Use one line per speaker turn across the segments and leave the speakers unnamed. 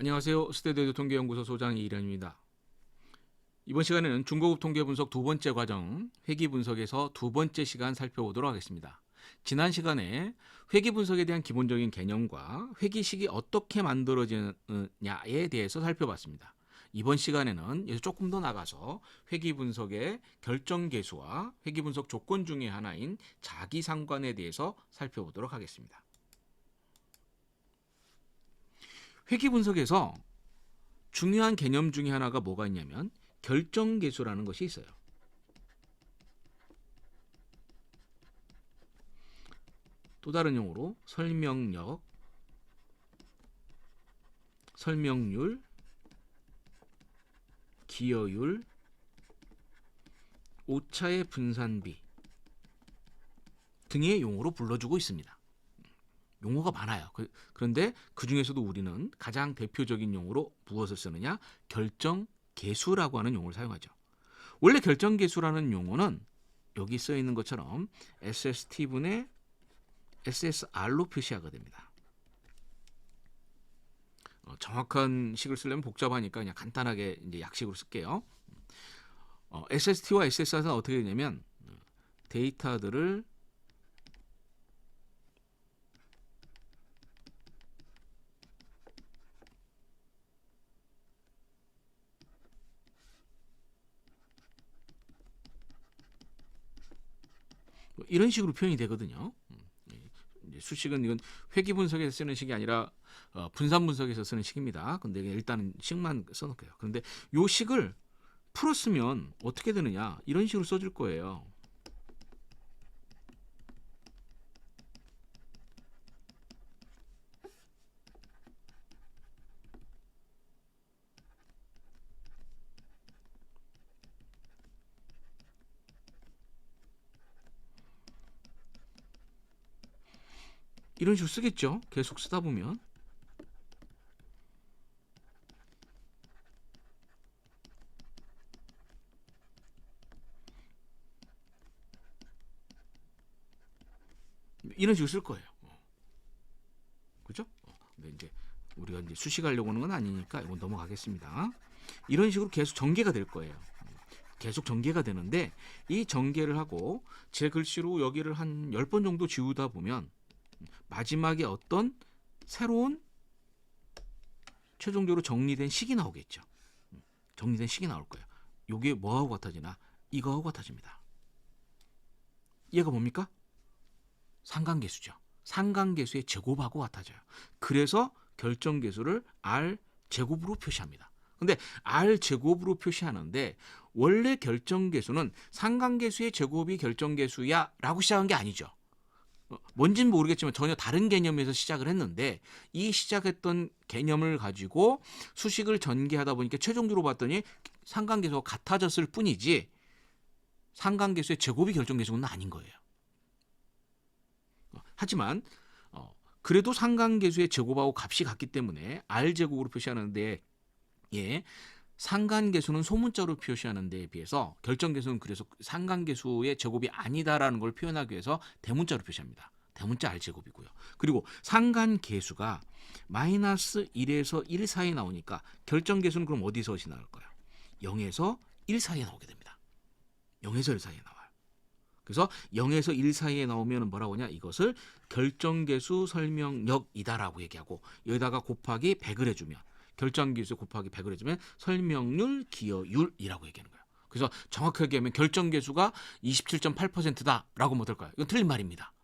안녕하세요. 스테디오 통계연구소 소장 이일현입니다. 이번 시간에는 중고급 통계 분석 두 번째 과정 회기 분석에서 두 번째 시간 살펴보도록 하겠습니다. 지난 시간에 회기 분석에 대한 기본적인 개념과 회기식이 어떻게 만들어지느냐에 대해서 살펴봤습니다. 이번 시간에는 조금 더 나가서 회기 분석의 결정 계수와 회기 분석 조건 중의 하나인 자기 상관에 대해서 살펴보도록 하겠습니다. 회기 분석에서 중요한 개념 중에 하나가 뭐가 있냐면 결정 계수라는 것이 있어요. 또 다른 용어로 설명력, 설명률, 기여율, 오차의 분산비 등의 용어로 불러주고 있습니다. 용어가 많아요. 그, 런데 그 중에서도 우리는 가장 대표적인 용어로 무엇을 쓰느냐? 결정 계수라고 하는 용어를 사용하죠. 원래 결정 계수라는 용어는 여기 써 있는 것처럼 SST분의 SSR로 표시하게 됩니다. 어, 정확한 식을 쓰려면 복잡하니까 그냥 간단하게 이제 약식으로 쓸게요. 어, SST와 SSR은 어떻게 되냐면 어, 데이터들을 뭐 이런 식으로 표현이 되거든요. 음, 이제 수식은 이건 회기 분석에서 쓰는 식이 아니라 어, 분산 분석에서 쓰는 식입니다. 근데 일단은 식만 써놓을게요. 그런데 요 식을 풀었으면 어떻게 되느냐 이런 식으로 써줄 거예요. 이런 식으로 쓰겠죠. 계속 쓰다 보면. 이런 식으로 쓸 거예요. 어. 그죠? 어, 근데 이제 우리가 이제 수식하려고 하는 건 아니니까 이건 넘어가겠습니다. 이런 식으로 계속 전개가 될 거예요. 계속 전개가 되는데 이 전개를 하고 제 글씨로 여기를 한 10번 정도 지우다 보면 마지막에 어떤 새로운 최종적으로 정리된 식이 나오겠죠. 정리된 식이 나올 거예요. 이게 뭐하고 같아지나? 이거하고 같아집니다. 얘가 뭡니까? 상관계수죠. 상관계수의 제곱하고 같아져요. 그래서 결정계수를 R 제곱으로 표시합니다. 근데 R 제곱으로 표시하는데 원래 결정계수는 상관계수의 제곱이 결정계수야라고 시작한 게 아니죠. 뭔진 모르겠지만 전혀 다른 개념에서 시작을 했는데 이 시작했던 개념을 가지고 수식을 전개하다 보니까 최종적으로 봤더니 상관계수가 같아졌을 뿐이지 상관계수의 제곱이 결정계수는 아닌 거예요. 하지만 어, 그래도 상관계수의 제곱하고 값이 같기 때문에 r 제곱으로 표시하는데 예. 상관계수는 소문자로 표시하는 데에 비해서 결정계수는 그래서 상관계수의 제곱이 아니다라는 걸 표현하기 위해서 대문자로 표시합니다. 대문자 R제곱이고요. 그리고 상관계수가 마이너스 1에서 1 사이에 나오니까 결정계수는 그럼 어디서 나올까요? 0에서 1 사이에 나오게 됩니다. 0에서 1 사이에 나와요. 그래서 0에서 1 사이에 나오면 뭐라고 하냐? 이것을 결정계수 설명력이다라고 얘기하고 여기다가 곱하기 100을 해주면 결정계수 곱하기 100을 해주면 설명률 기여율이라고 얘기하는 거예요. 그래서 정확하게 하면 결정계수가 27.8%다라고 못 할까요? 이건 틀린 말입니다.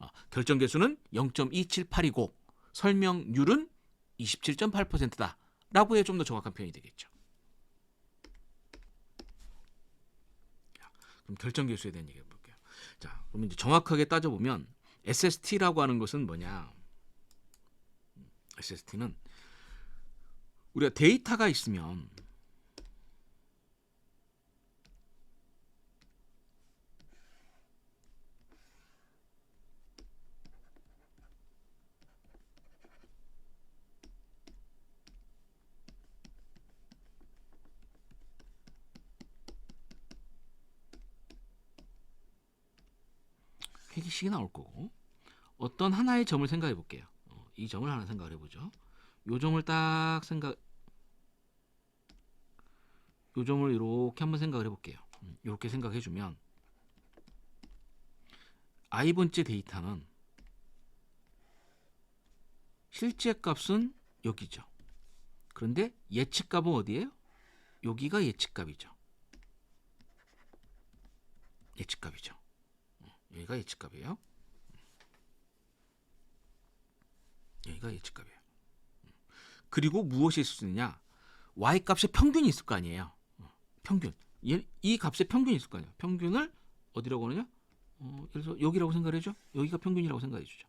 어, 결정계수는 0.278이고 설명률은 27.8%다라고 해야 좀 더 정확한 표현이 되겠죠. 그럼 결정계수에 대한 얘기 해볼게요. 자, 그럼 이제 정확하게 따져보면 SST라고 하는 것은 뭐냐? SST는 우리가 데이터가 있으면 회기식이 나올 거고 어떤 하나의 점을 생각해 볼게요. 어, 이 점을 하나 생각해 보죠. 요 점을 딱 생각 요 점을 이렇게 한번 생각을 해볼게요. 음, 이렇게 생각해 주면 i 번째 데이터는 실제 값은 여기죠. 그런데 예측 값은 어디예요? 여기가 예측 값이죠. 예측 값이죠. 어, 여기가 예측 값이에요. 여기가 예측 값이에요. 그리고 무엇이 있을 수 있느냐? y 값의 평균이 있을 거 아니에요. 어, 평균. 얘- 이 값의 평균이 있을 거 아니에요. 평균을 어디라고 하느냐? 어, 그래서 여기라고 생각해죠. 여기가 평균이라고 생각해주죠.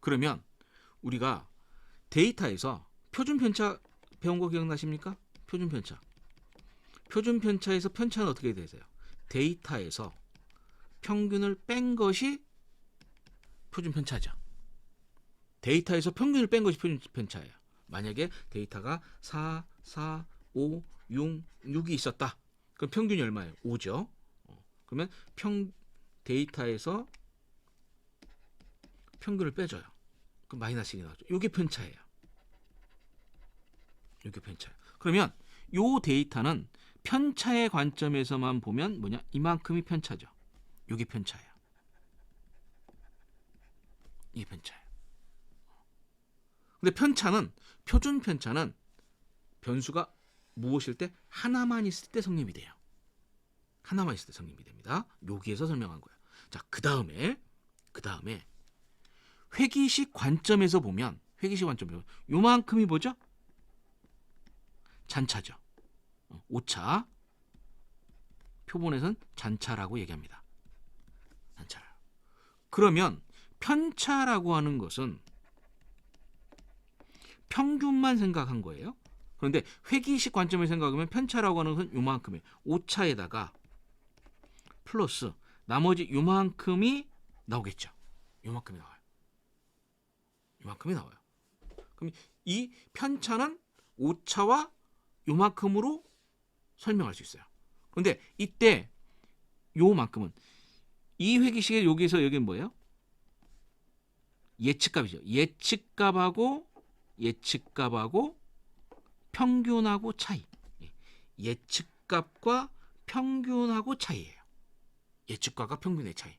그러면 우리가 데이터에서 표준 편차 배운 거 기억나십니까? 표준 편차. 표준 편차에서 편차는 어떻게 되세요? 데이터에서 평균을 뺀 것이 표준 편차죠. 데이터에서 평균을 뺀 것이 표준 편차예요. 만약에 데이터가 4, 4, 5, 6, 6이 있었다. 그럼 평균이 얼마예요? 5죠. 어, 그러면 평 데이터에서 평균을 빼줘요. 그럼 마이너스 1이 나오죠. 이게 편차예요. 이게 편차예요. 그러면 요 데이터는 편차의 관점에서만 보면 뭐냐? 이만큼이 편차죠. 이게 편차예요. 이게 편차예요. 근데 편차는 표준 편차는 변수가 무엇일 때 하나만 있을 때 성립이 돼요. 하나만 있을 때 성립이 됩니다. 여기에서 설명한 거예요. 자, 그 다음에 그 다음에 회기식 관점에서 보면 회기식 관점에서 요만큼이 뭐죠? 잔차죠. 어, 오차. 표본에선 잔차라고 얘기합니다. 잔차. 그러면 편차라고 하는 것은 평균만 생각한 거예요. 그런데 회기식 관점을 생각하면 편차라고 하는 것은 요만큼이에요. 오차에다가 플러스 나머지 요만큼이 나오겠죠. 요만큼이 나와요. 요만큼이 나와요. 그럼 이 편차는 오차와 요만큼으로 설명할 수 있어요. 그런데 이때 요만큼은 이 회기식의 여기서 여기는 뭐예요? 예측값이죠. 예측값하고 예측값하고 평균하고 차이. 예. 예측값과 평균하고 차이예요. 예측값과 평균의 차이.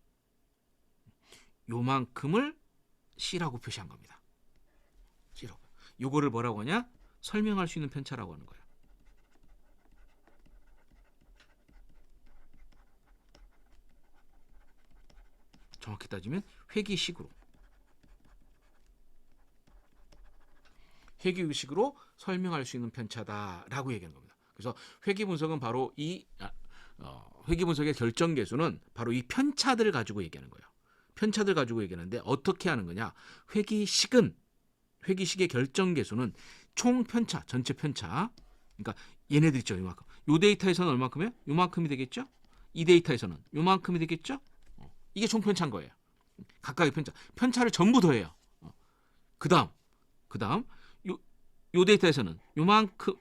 요만큼을 C라고 표시한 겁니다. C라고. 요거를 뭐라고 하냐? 설명할 수 있는 편차라고 하는 거예요. 정확히 따지면 회기식으로 회기식으로 설명할 수 있는 편차다라고 얘기하는 겁니다. 그래서 회기 분석은 바로 이 아, 어, 회기 분석의 결정 계수는 바로 이 편차들을 가지고 얘기하는 거예요. 편차들 가지고 얘기하는데 어떻게 하는 거냐? 회기식은 회기식의 결정 계수는 총 편차, 전체 편차. 그러니까 얘네들 있죠, 이만큼. 요 데이터에서는 얼마큼이에요? 요만큼이 되겠죠? 이 데이터에서는 요만큼이 되겠죠? 어, 이게 총 편차인 거예요. 각각의 편차. 편차를 전부 더해요. 어. 그다음, 그다음 요, 요 데이터에서는 요만큼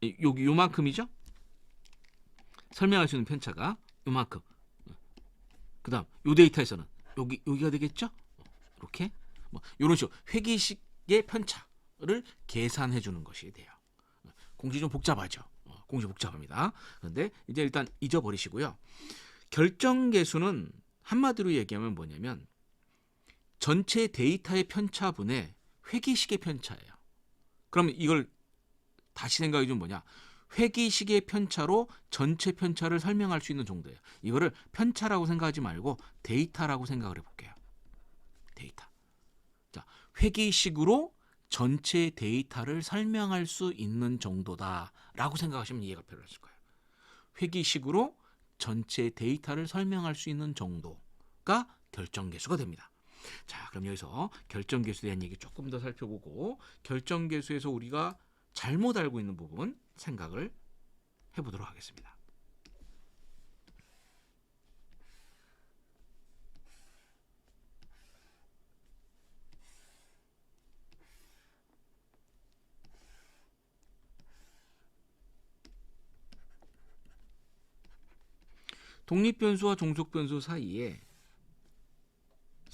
이- 여기 요만큼이죠? 설명할 수 있는 편차가 요만큼. 그다음 요 데이터에서는 여기 여기가 되겠죠? 이렇게 뭐 이런 식으로 회기식의 편차를 계산해 주는 것이 돼요. 공식 좀 복잡하죠. 어, 공식 복잡합니다. 그런데 이제 일단 잊어버리시고요. 결정 계수는 한마디로 얘기하면 뭐냐면 전체 데이터의 편차분의 회기식의 편차예요. 그러면 이걸 다시 생각해 주면 뭐냐? 회기식의 편차로 전체 편차를 설명할 수 있는 정도예요. 이거를 편차라고 생각하지 말고 데이터라고 생각을 해볼게요. 데이터. 자, 회기식으로 전체 데이터를 설명할 수 있는 정도다라고 생각하시면 이해가 필요하실 거예요. 회기식으로 전체 데이터를 설명할 수 있는 정도가 결정계수가 됩니다. 자, 그럼 여기서 결정계수에 대한 얘기 조금 더 살펴보고 결정계수에서 우리가 잘못 알고 있는 부분 생각을 해보도록 하겠습니다. 독립변수와 종속변수 사이에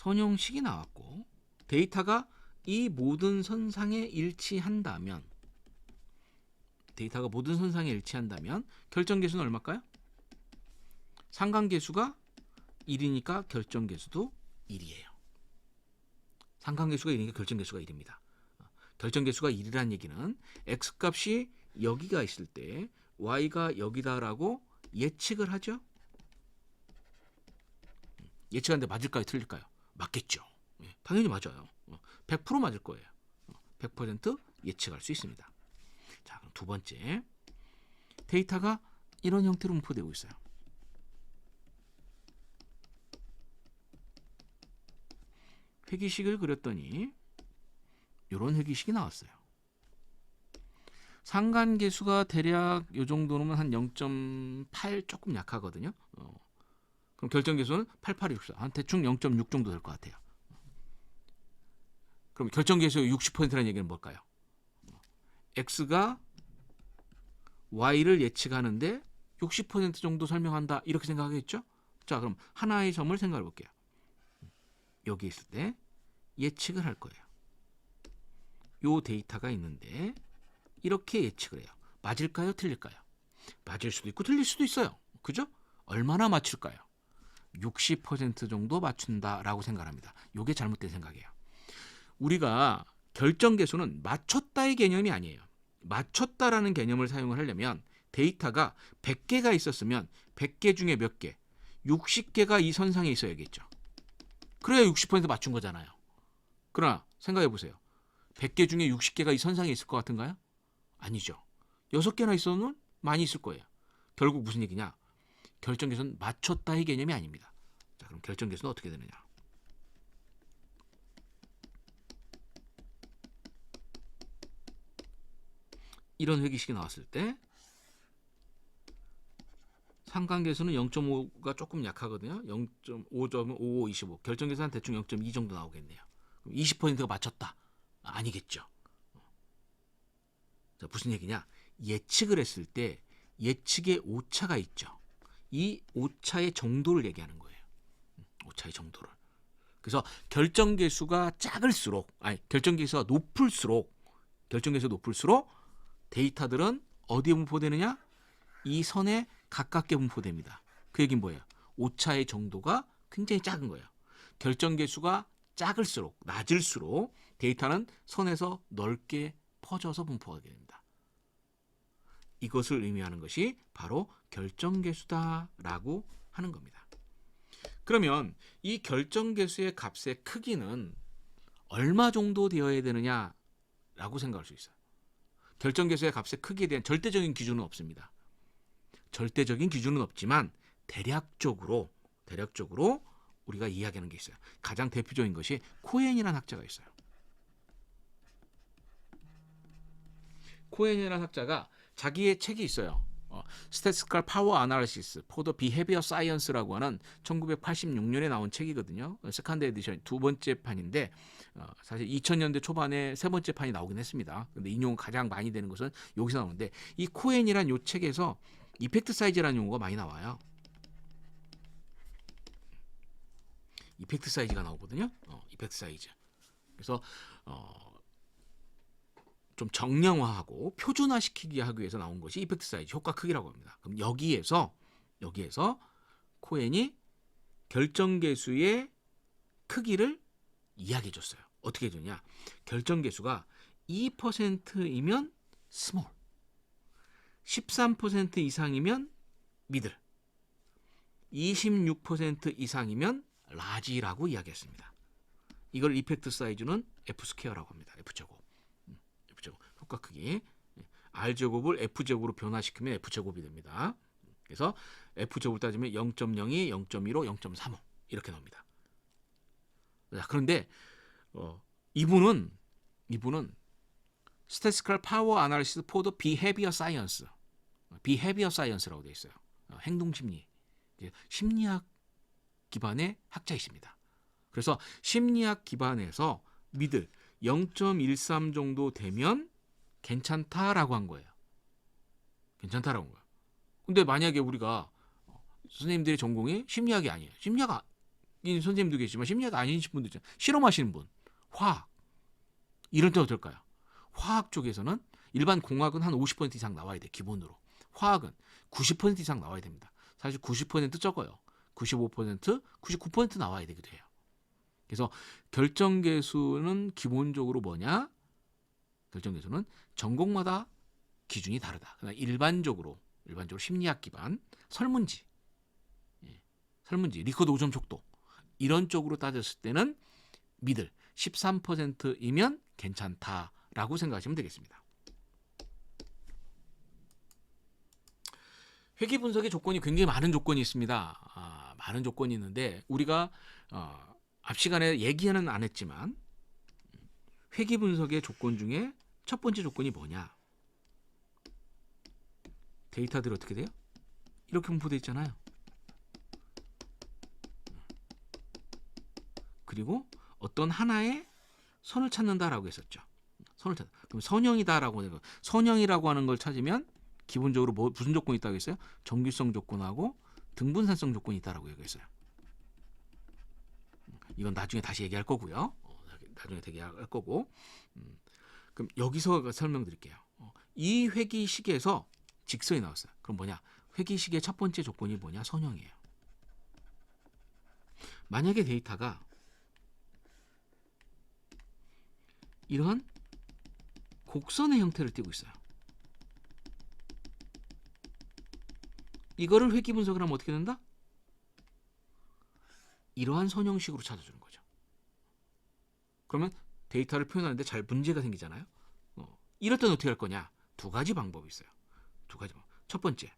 선형식이 나왔고 데이터가 이 모든 선상에 일치한다면 데이터가 모든 선상에 일치한다면 결정계수는 얼마일까요? 상관계수가 1이니까 결정계수도 1이에요. 상관계수가 1이니까 결정계수가 1입니다. 결정계수가 1이라는 얘기는 x값이 여기가 있을 때 y가 여기다라고 예측을 하죠. 예측하는데 맞을까요? 틀릴까요? 맞겠죠. 예, 당연히 맞아요. 어, 100% 맞을 거예요. 어, 100% 예측할 수 있습니다. 자, 그럼 두 번째. 데이터가 이런 형태로 분포되고 있어요. 회기식을 그렸더니 이런 회기식이 나왔어요. 상관계수가 대략 요 정도면 한 0.8 조금 약하거든요. 어. 그럼 결정 계수는 8864. 한 대충 0.6 정도 될 것 같아요. 그럼 결정 계수의 60%라는 얘기는 뭘까요? x가 y를 예측하는데 60% 정도 설명한다. 이렇게 생각하겠죠? 자, 그럼 하나의 점을 생각해 볼게요. 여기 있을 때 예측을 할 거예요. 요 데이터가 있는데 이렇게 예측을 해요. 맞을까요? 틀릴까요? 맞을 수도 있고 틀릴 수도 있어요. 그죠? 얼마나 맞출까요? 60% 정도 맞춘다라고 생각합니다. 요게 잘못된 생각이에요. 우리가 결정 계수는 맞췄다의 개념이 아니에요. 맞췄다라는 개념을 사용을 하려면 데이터가 100개가 있었으면 100개 중에 몇 개? 60개가 이 선상에 있어야겠죠. 그래야 60% 맞춘 거잖아요. 그러나 생각해 보세요. 100개 중에 60개가 이 선상에 있을 것 같은가요? 아니죠. 6개나 있어는 많이 있을 거예요. 결국 무슨 얘기냐? 결정계수는 맞췄다의 개념이 아닙니다. 자, 그럼 결정계수는 어떻게 되느냐? 이런 회기식이 나왔을 때 상관계수는 0.5가 조금 약하거든요. 0.5점은 55, 25. 결정계수는 대충 0.2 정도 나오겠네요. 그럼 20%가 맞췄다. 아니겠죠. 자, 무슨 얘기냐? 예측을 했을 때 예측의 오차가 있죠. 이 오차의 정도를 얘기하는 거예요. 음, 오차의 정도를. 그래서 결정계수가 작을수록, 아니 결정계수가 높을수록, 결정계수가 높을수록 데이터들은 어디에 분포되느냐? 이 선에 가깝게 분포됩니다. 그 얘기는 뭐예요? 오차의 정도가 굉장히 작은 거예요. 결정계수가 작을수록, 낮을수록 데이터는 선에서 넓게 퍼져서 분포하게 됩니다. 이것을 의미하는 것이 바로 결정계수다라고 하는 겁니다. 그러면 이 결정계수의 값의 크기는 얼마 정도 되어야 되느냐라고 생각할 수 있어요. 결정계수의 값의 크기에 대한 절대적인 기준은 없습니다. 절대적인 기준은 없지만 대략적으로 대략적으로 우리가 이야기하는 게 있어요. 가장 대표적인 것이 코엔이라는 학자가 있어요. 코엔이라는 학자가 자기의 책이 있어요. 어, Power Analysis for the Behavior Science라고 하는 1986년에 나온 책이거든요. 세컨드 에디션 두 번째 판인데 어, 사실 2000년대 초반에 세 번째 판이 나오긴 했습니다. 근데 인용 가장 많이 되는 것은 여기서 나오는데 이 코엔이란 요 책에서 이펙트 사이즈라는 용어가 많이 나와요. 이펙트 사이즈가 나오거든요. 어, 이펙트 사이즈. 그래서 어, 좀 정량화하고 표준화시키기 하기 위해서 나온 것이 이펙트 사이즈 효과 크기라고 합니다. 그럼 여기에서 여기에서 코엔이 결정계수의 크기를 이야기해 줬어요. 어떻게 해 줬냐? 결정계수가 2%이면 스몰, 13% 이상이면 미들, 26% 이상이면 라지라고 이야기했습니다. 이걸 이펙트 사이즈는 F 스퀘어라고 합니다. F 제곱. 효과 크기. R 제곱을 F 제곱으로 변화시키면 F 제곱이 됩니다. 그래서 F 제곱을 따지면 0.02, 0.15, 0.35 이렇게 나옵니다. 자, 그런데 어, 이분은 이분은 Statistical Power Analysis for the Behavior Science, Behavior Science라고 되어 있어요. 어, 행동 심리, 심리학 기반의 학자이십니다. 그래서 심리학 기반에서 미들 0.13 정도 되면 괜찮다라고 한 거예요. 괜찮다라고 한 거예요. 근데 만약에 우리가 어, 선생님들의 전공이 심리학이 아니에요. 심리학 인 선생님도 계시지만 심리학 아니신 분도 있잖아요. 실험하시는 분. 화학 이런 때 어떨까요? 화학 쪽에서는 일반 공학은 한 50% 이상 나와야 돼 기본으로 화학은 90% 이상 나와야 됩니다. 사실 90% 적어요. 95%, 99% 나와야 되기도 해요. 그래서 결정계수는 기본적으로 뭐냐? 결정계수는 전공마다 기준이 다르다. 그러나 일반적으로 일반적으로 심리학 기반 설문지, 예, 설문지 리코드 5점 족도 이런 쪽으로 따졌을 때는 미들 13%이면 괜찮다라고 생각하시면 되겠습니다. 회계 분석의 조건이 굉장히 많은 조건이 있습니다. 아, 많은 조건이 있는데 우리가 어, 앞 시간에 얘기는 안 했지만 회계 분석의 조건 중에 첫 번째 조건이 뭐냐? 데이터들이 어떻게 돼요? 이렇게 분포되어 있잖아요. 그리고 어떤 하나의 선을 찾는다라고 했었죠. 선을 찾. 그럼 선형이다라고 하는 거. 선형이라고 하는 걸 찾으면 기본적으로 뭐 무슨 조건이 있다고 했어요? 정규성 조건하고 등분산성 조건이 있다라고 얘기했어요. 이건 나중에 다시 얘기할 거고요. 어, 나중에 얘기할 거고. 음, 그럼 여기서 설명드릴게요. 어, 이 회기식에서 직선이 나왔어요. 그럼 뭐냐? 회기식의 첫 번째 조건이 뭐냐? 선형이에요. 만약에 데이터가 이러한 곡선의 형태를 띠고 있어요. 이거를 회귀 분석을 하면 어떻게 된다? 이러한 선형식으로 찾아주는 거죠. 그러면 데이터를 표현하는데 잘 문제가 생기잖아요. 어, 이럴 때는 어떻게 할 거냐? 두 가지 방법이 있어요. 두 가지 방법. 첫 번째,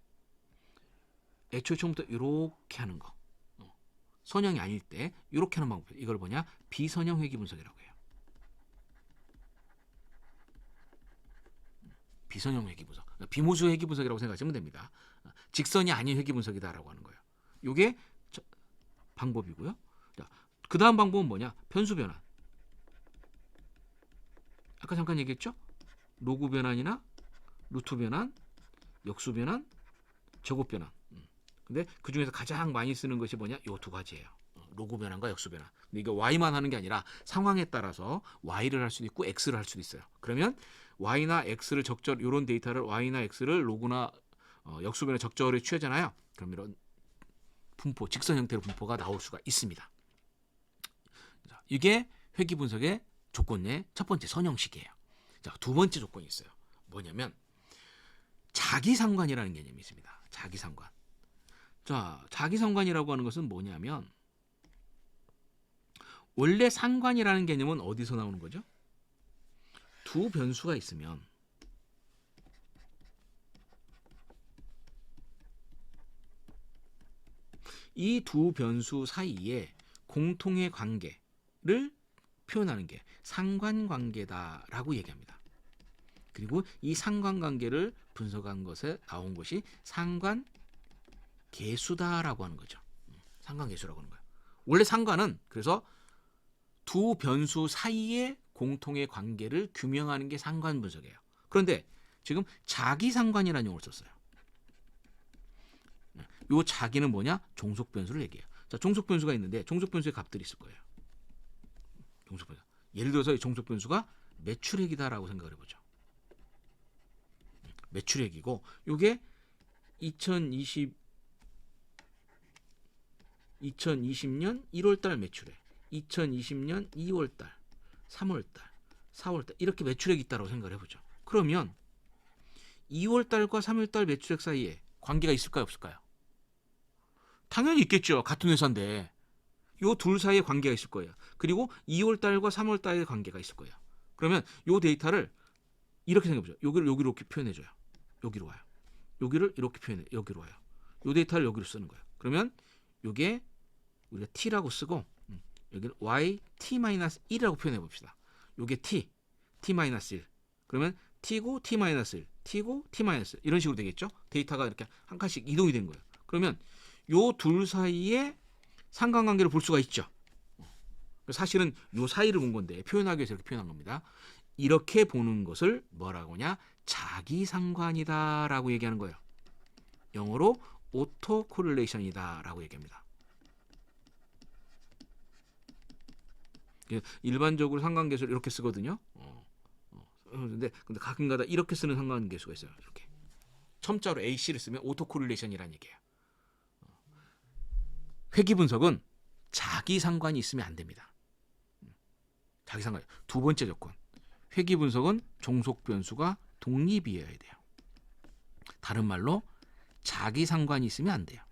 애초에 처음부터 이렇게 하는 거. 어, 선형이 아닐 때 이렇게 하는 방법. 이걸 뭐냐? 비선형 회귀 분석이라고 해요. 비선형 회귀 분석, 그러니까 비모수 회귀 분석이라고 생각하시면 됩니다. 직선이 아닌 회귀 분석이다라고 하는 거예요. 이게 방법이고요. 자, 그 다음 방법은 뭐냐? 편수 변환. 아까 잠깐 얘기했죠? 로그 변환이나 루트 변환, 역수 변환, 제곱 변환. 음. 근데 그 중에서 가장 많이 쓰는 것이 뭐냐? 요 두 가지예요. 어, 로그 변환과 역수 변환. 근데 이게 y만 하는 게 아니라 상황에 따라서 y를 할 수도 있고 x를 할 수도 있어요. 그러면 y나 x를 적절 이런 데이터를 y나 x를 로그나 어, 역수 변환 적절히 취하잖아요. 그럼 이런 분포, 직선 형태로 분포가 나올 수가 있습니다. 자, 이게 회귀 분석의 조건의 첫 번째 선형식이에요. 자, 두 번째 조건이 있어요. 뭐냐면 자기 상관이라는 개념이 있습니다. 자기 상관. 자, 자기 상관이라고 하는 것은 뭐냐면 원래 상관이라는 개념은 어디서 나오는 거죠? 두 변수가 있으면 이 두 변수 사이에 공통의 관계를 표현하는 게 상관관계다라고 얘기합니다. 그리고 이 상관관계를 분석한 것에 나온 것이 상관계수다라고 하는 거죠. 상관계수라고 하는 거예요. 원래 상관은 그래서 두 변수 사이의 공통의 관계를 규명하는 게 상관 분석이에요. 그런데 지금 자기 상관이라는 용어를 썼어요. 요 자기는 뭐냐? 종속 변수를 얘기해요. 자, 종속 변수가 있는데 종속 변수의 값들이 있을 거예요. 종속 변수. 예를 들어서 이 종속 변수가 매출액이다라고 생각을 해보죠. 매출액이고 요게 2020 2020년 1월달 매출액, 2020년 2월달, 3월달, 4월달 이렇게 매출액이 있다고 생각을 해보죠. 그러면 2월달과 3월달 매출액 사이에 관계가 있을까요, 없을까요? 당연히 있겠죠. 같은 회사인데 요 둘 사이에 관계가 있을 거예요. 그리고 2월 달과 3월 달의 관계가 있을 거예요. 그러면 요 데이터를 이렇게 생각해 보죠. 여기를 여기로 이렇게 표현해 줘요. 여기로 와요. 여기를 이렇게 표현해 여기로 와요. 요 데이터를 여기로 쓰는 거예요. 그러면 요게 우리가 t라고 쓰고 음, 여기를 y t-1이라고 표현해 봅시다. 요게 t, t-1. 그러면 t고 t-1, t고 t-1 이런 식으로 되겠죠? 데이터가 이렇게 한 칸씩 이동이 된 거예요. 그러면 요 둘 사이에 상관관계를 볼 수가 있죠. 사실은 요 사이를 본 건데 표현하기 위해서 이렇게 표현한 겁니다. 이렇게 보는 것을 뭐라고 하냐? 자기 상관이다라고 얘기하는 거예요. 영어로 오토 코릴레이션이다라고 얘기합니다. 일반적으로 상관계수를 이렇게 쓰거든요. 어, 어, 근데 근데 가끔가다 이렇게 쓰는 상관계수가 있어요. 이렇게 첨자로 AC를 쓰면 오토 코릴레이션이라는 얘기예요. 어. 회귀 분석은 자기 상관이 있으면 안 됩니다. 음, 자기 상관. 두 번째 조건. 회귀 분석은 종속 변수가 독립이어야 돼요. 다른 말로 자기 상관이 있으면 안 돼요.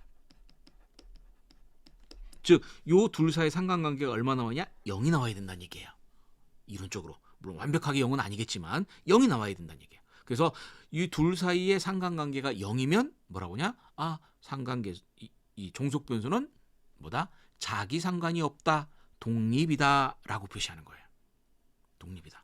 즉, 요 둘 사이의 상관관계가 얼마 나오냐? 0이 나와야 된다는 얘기예요. 이론적으로. 물론 완벽하게 0은 아니겠지만 0이 나와야 된다는 얘기예요. 그래서 이 둘 사이의 상관관계가 0이면 뭐라고 하냐? 아, 상관계 이, 이 종속 변수는 뭐다? 자기 상관이 없다. 독립이다 라고 표시하는 거예요. 독립이다.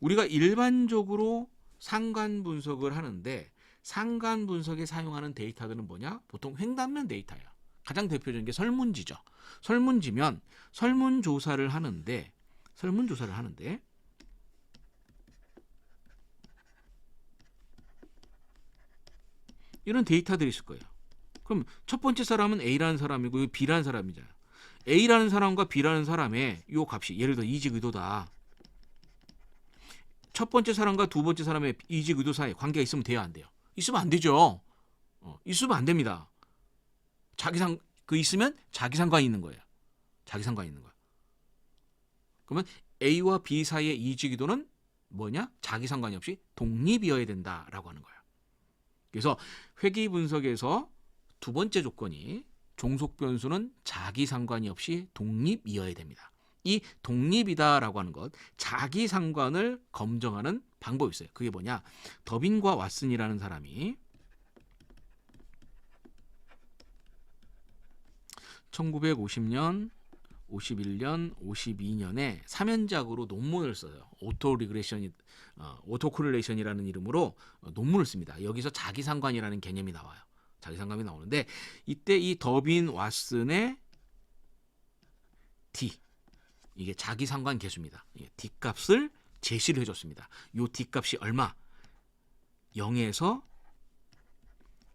우리가 일반적으로 상관 분석을 하는데 상관 분석에 사용하는 데이터들은 뭐냐? 보통 횡단면 데이터예요. 가장 대표적인 게 설문지죠. 설문지면 설문 조사를 하는데 설문 조사를 하는데 이런 데이터들이 있을 거예요. 그럼 첫 번째 사람은 A라는 사람이고 B라는 사람이잖아요. A라는 사람과 B라는 사람의 요 값이 예를 들어 이직 의도다. 첫 번째 사람과 두 번째 사람의 이직 의도 사이 관계가 있으면 돼야 안 돼요. 있으면 안 되죠. 어, 있으면 안 됩니다. 자기 상 그 있으면 자기 상관이 있는 거예요. 자기 상관이 있는 거야. 그러면 A와 B 사이의 이직 의도는 뭐냐? 자기 상관이 없이 독립이어야 된다라고 하는 거예요. 그래서 회귀 분석에서 두 번째 조건이 종속 변수는 자기 상관이 없이 독립이어야 됩니다. 이 독립이다라고 하는 것, 자기 상관을 검증하는 방법이 있어요. 그게 뭐냐? 더빈과 왓슨이라는 사람이 1950년, 51년, 52년에 3연작으로 논문을 써요. 오토 리그레션이 어, 오토 코릴레이션이라는 이름으로 어, 논문을 씁니다. 여기서 자기 상관이라는 개념이 나와요. 자기 상관이 나오는데 이때 이 더빈 왓슨의 D 이게 자기 상관 계수입니다. D 값을 제시를 해줬습니다. 요 D 값이 얼마? 0에서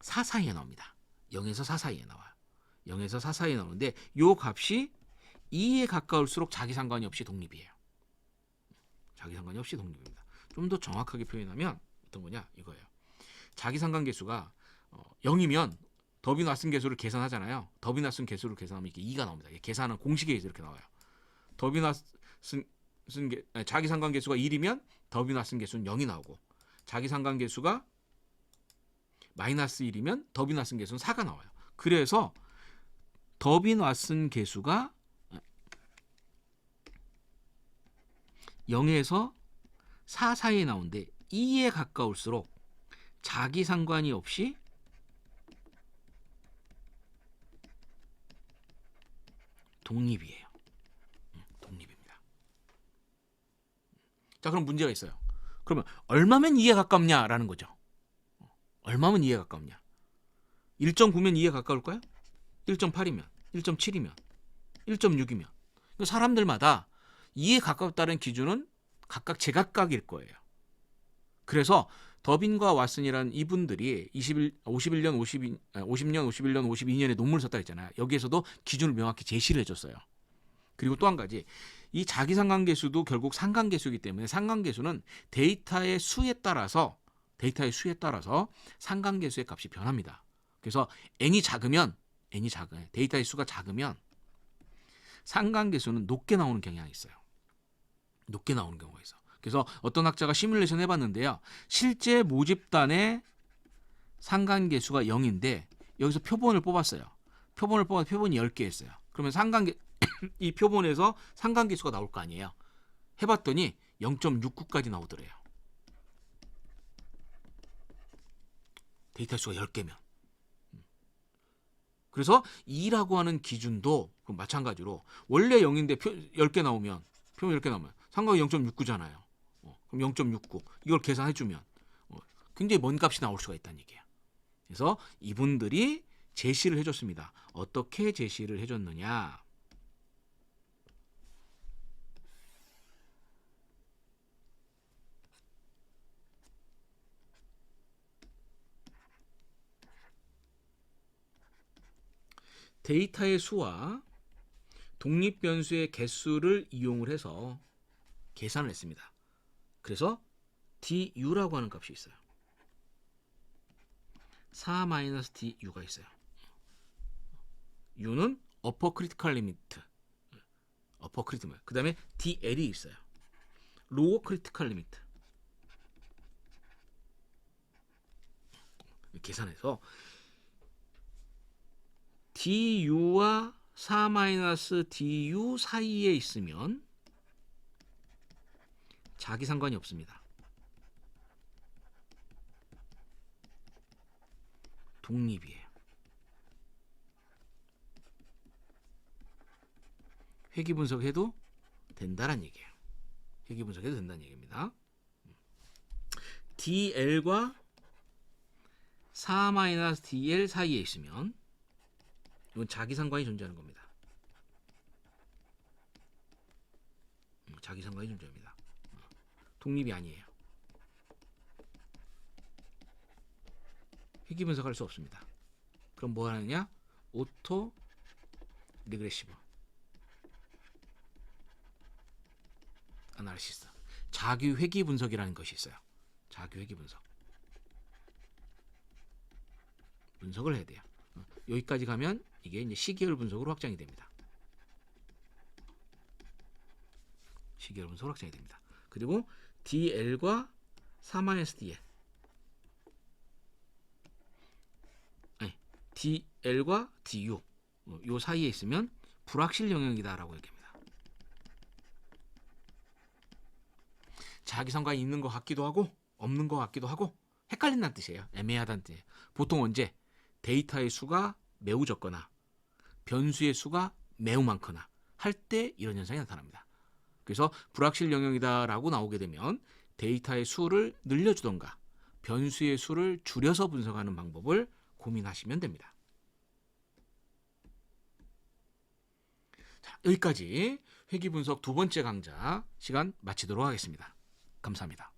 4 사이에 나옵니다. 0에서 4 사이에 나와요. 0에서 4 사이에 나오는데 요 값이 2에 가까울수록 자기 상관이 없이 독립이에요. 자기 상관이 없이 독립입니다. 좀 더 정확하게 표현하면 어떤 거냐 이거예요. 자기 상관 계수가 어, 0이면 더비 낯선 계수를 계산하잖아요. 더비 낯선 계수를 계산하면 이게 2가 나옵니다. 계산은 공식에 이렇게 나와요. 게, 아니, 자기 상관 계수가 1이면 더비 낯선 계수는 0이 나오고 자기 상관 계수가 마이너스 1이면 더비 낯선 계수는 4가 나와요. 그래서 더비 낯선 계수가 0에서 4 사이에 나오는데 2에 가까울수록 자기 상관이 없이 독립이에요. 음, 독립입니다. 자, 그럼 문제가 있어요. 그러면 얼마면 2에 가깝냐라는 거죠. 얼마면 2에 가깝냐? 1.9면 2에 가까울까요? 1.8이면, 1.7이면, 1.6이면. 사람들마다 2에 가깝다는 기준은 각각 제각각일 거예요. 그래서 더빈과 왓슨이라는 이분들이 21, 51년, 52, 50년, 51년, 52년에 논문을 썼다 했잖아요. 여기에서도 기준을 명확히 제시를 해줬어요. 그리고 또 한 가지, 이 자기 상관계수도 결국 상관계수이기 때문에 상관계수는 데이터의 수에 따라서 데이터의 수에 따라서 상관계수의 값이 변합니다. 그래서 n이 작으면 n이 작은 데이터의 수가 작으면 상관계수는 높게 나오는 경향이 있어요. 높게 나오는 경우가 있어. 그래서 어떤 학자가 시뮬레이션 해봤는데요. 실제 모집단의 상관계수가 0인데 여기서 표본을 뽑았어요. 표본을 뽑아 표본이 10개 했어요. 그러면 상관계 이 표본에서 상관계수가 나올 거 아니에요. 해봤더니 0.69까지 나오더래요. 데이터 수가 10개면. 그래서 2라고 하는 기준도 마찬가지로 원래 0인데 표, 10개 나오면 표본 10개 나오면 상관이 0.69잖아요. 어, 그럼 0.69 이걸 계산해 주면 어, 굉장히 먼 값이 나올 수가 있다는 얘기예요. 그래서 이분들이 제시를 해줬습니다. 어떻게 제시를 해줬느냐? 데이터의 수와 독립 변수의 개수를 이용을 해서 계산을 했습니다. 그래서 du라고 하는 값이 있어요. 4-du가 있어요. u는 upper critical limit. upper critical. 그 다음에 dl이 있어요. lower critical limit. 계산해서 du와 4-du 사이에 있으면 자기 상관이 없습니다. 독립이에요. 회귀 분석해도 된다는 얘기예요. 회귀 분석해도 된다는 얘기입니다. DL과 4-DL 사이에 있으면 이건 자기 상관이 존재하는 겁니다. 음, 자기 상관이 존재합니다. 어, 독립이 아니에요. 회귀 분석할 수 없습니다. 그럼 뭐 하느냐? 오토 리그레시브 아날리시스 자기 회귀 분석이라는 것이 있어요. 자기 회귀 분석 분석을 해야 돼요. 어, 여기까지 가면 이게 이제 시계열 분석으로 확장이 됩니다. 시계열 분석으로 확장이 됩니다. 그리고 DL과 3-DL 아니 DL과 DU 어, 요 사이에 있으면 불확실 영역이다라고 얘기합니다. 자기 상관이 있는 것 같기도 하고 없는 것 같기도 하고 헷갈린다는 뜻이에요. 애매하다는 뜻이에요. 보통 언제 데이터의 수가 매우 적거나 변수의 수가 매우 많거나 할 때 이런 현상이 나타납니다. 그래서 불확실 영역이다라고 나오게 되면 데이터의 수를 늘려주던가 변수의 수를 줄여서 분석하는 방법을 고민하시면 됩니다. 자, 여기까지 회귀 분석 두 번째 강좌 시간 마치도록 하겠습니다. 감사합니다.